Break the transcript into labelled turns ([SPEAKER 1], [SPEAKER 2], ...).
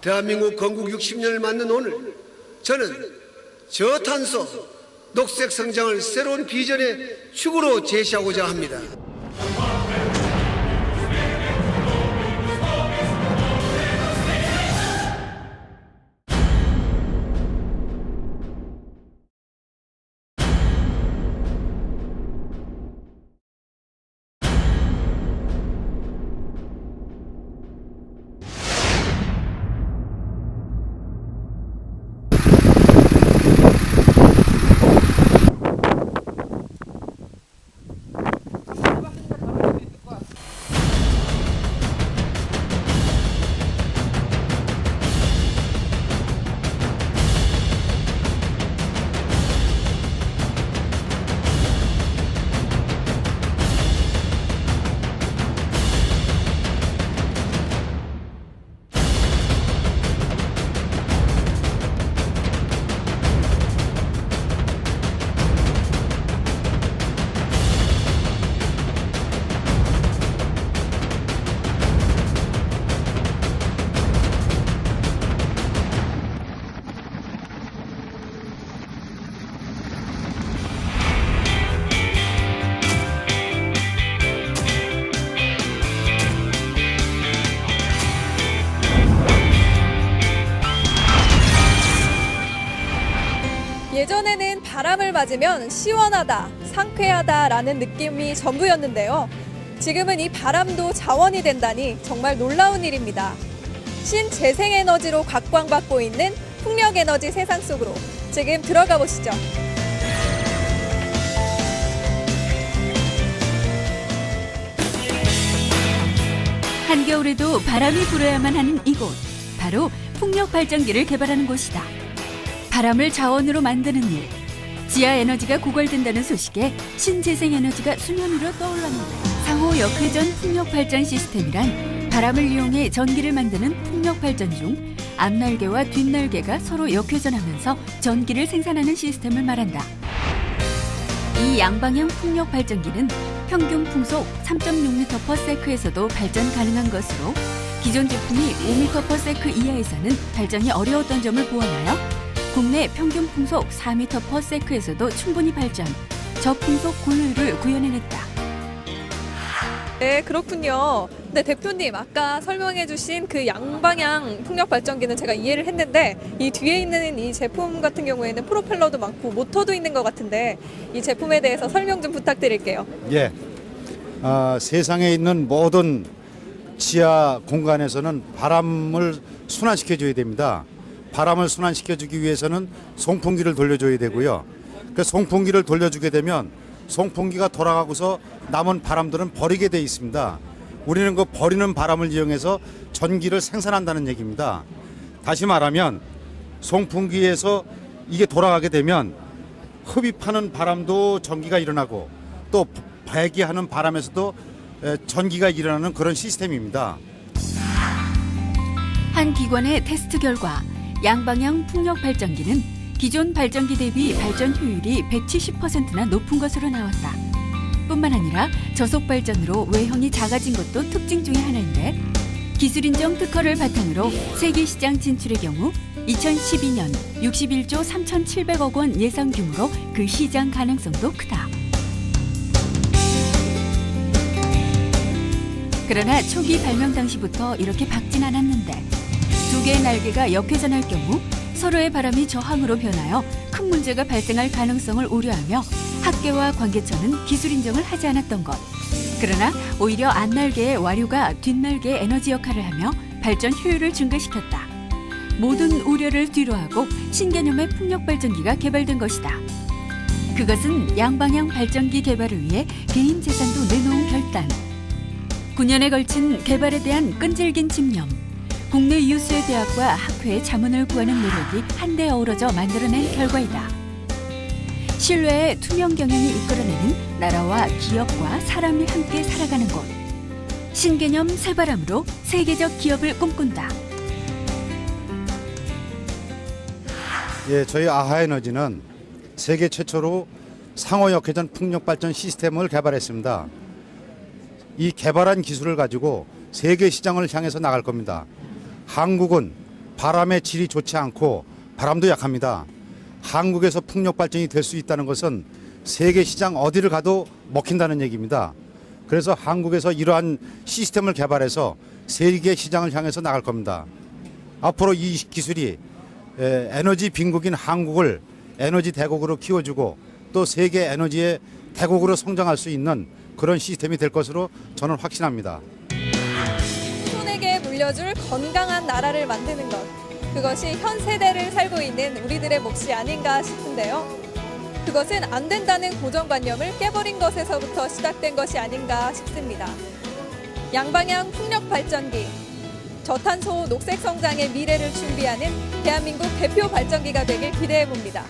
[SPEAKER 1] 대한민국 건국 60년을 맞는 오늘 저는 저탄소 녹색 성장을 새로운 비전의 축으로 제시하고자 합니다.
[SPEAKER 2] 예전에는 바람을 맞으면 시원하다, 상쾌하다라는 느낌이 전부였는데요. 지금은 이 바람도 자원이 된다니 정말 놀라운 일입니다. 신재생에너지로 각광받고 있는 풍력에너지 세상 속으로 지금 들어가 보시죠.
[SPEAKER 3] 한겨울에도 바람이 불어야만 하는 이곳 바로 풍력 발전기를 개발하는 곳이다. 바람을 자원으로 만드는 일. 지하 에너지가 고갈된다는 소식에 신재생 에너지가 수면 위로 떠올랐는데 상호 역회전 풍력 발전 시스템이란 바람을 이용해 전기를 만드는 풍력 발전 중 앞날개와 뒷날개가 서로 역회전하면서 전기를 생산하는 시스템을 말한다. 이 양방향 풍력 발전기는 평균 풍속 3.6m/s에서도 발전 가능한 것으로 기존 제품이 5m/s 이하에서는 발전이 어려웠던 점을 보완하여 국내 평균 풍속 4m/s에서도 충분히 발전, 저풍속 고효율을 구현해냈다.
[SPEAKER 2] 네, 그렇군요. 네, 대표님, 아까 설명해 주신 그 양방향 풍력 발전기는 제가 이해를 했는데, 이 뒤에 있는 이 제품 같은 경우에는 프로펠러도 많고 모터도 있는 것 같은데, 이 제품에 대해서 설명 좀 부탁드릴게요.
[SPEAKER 4] 예. 아, 세상에 있는 모든 지하 공간에서는 바람을 순환시켜 줘야 됩니다. 바람을 순환시켜 주기 위해서는 송풍기를 돌려줘야 되고요. 그 송풍기를 돌려주게 되면 송풍기가 돌아가고서 남은 바람들은 버리게 돼 있습니다. 우리는 그 버리는 바람을 이용해서 전기를 생산한다는 얘기입니다. 다시 말하면 송풍기에서 이게 돌아가게 되면 흡입하는 바람도 전기가 일어나고 또 배기하는 바람에서도 에, 전기가 일어나는 그런 시스템입니다.
[SPEAKER 3] 한 기관의 테스트 결과 양방향 풍력 발전기는 기존 발전기 대비 발전 효율이 170%나 높은 것으로 나왔다. 뿐만 아니라 저속 발전으로 외형이 작아진 것도 특징 중의 하나인데 기술 인정 특허를 바탕으로 세계 시장 진출의 경우 2012년 61조 3,700억 원 예상 규모로 그 시장 가능성도 크다. 그러나 초기 발명 당시부터 이렇게 박진 않았는데 두 개의 날개가 역회전할 경우 서로의 바람이 저항으로 변하여 큰 문제가 발생할 가능성을 우려하며 학계와 관계처는 기술 인정을 하지 않았던 것. 그러나 오히려 앞날개의 와류가 뒷날개의 에너지 역할을 하며 발전 효율을 증가시켰다. 모든 우려를 뒤로하고 신개념의 풍력 발전기가 개발된 것이다. 그것은 양방향 발전기 개발을 위해 개인 재산도 내놓은 결단. 9년에 걸친 개발에 대한 끈질긴 집념. 국내 유수의 대학과 학회의 자문을 구하는 노력이 한데 어우러져 만들어낸 결과이다. 신뢰의 투명 경영이 이끌어내는 나라와 기업과 사람이 함께 살아가는 곳. 신개념 새바람으로 세계적 기업을 꿈꾼다.
[SPEAKER 4] 예, 저희 아하에너지는 세계 최초로 상호 역회전 풍력 발전 시스템을 개발했습니다. 이 개발한 기술을 가지고 세계 시장을 향해서 나갈 겁니다. 한국은 바람의 질이 좋지 않고 바람도 약합니다. 한국에서 풍력 발전이 될 수 있다는 것은 세계 시장 어디를 가도 먹힌다는 얘기입니다. 그래서 한국에서 이러한 시스템을 개발해서 세계 시장을 향해서 나갈 겁니다. 앞으로 이 기술이 에, 에너지 빈국인 한국을 에너지 대국으로 키워주고 또 세계 에너지의 대국으로 성장할 수 있는 그런 시스템이 될 것으로 저는 확신합니다.
[SPEAKER 2] 물려줄 건강한 나라를 만드는 것. 그것이 현 세대를 살고 있는 우리들의 몫이 아닌가 싶은데요. 그것은 안 된다는 고정관념을 깨버린 것에서부터 시작된 것이 아닌가 싶습니다. 양방향 풍력 발전기. 저탄소 녹색 성장의 미래를 준비하는 대한민국 대표 발전기가 되길 기대해 봅니다.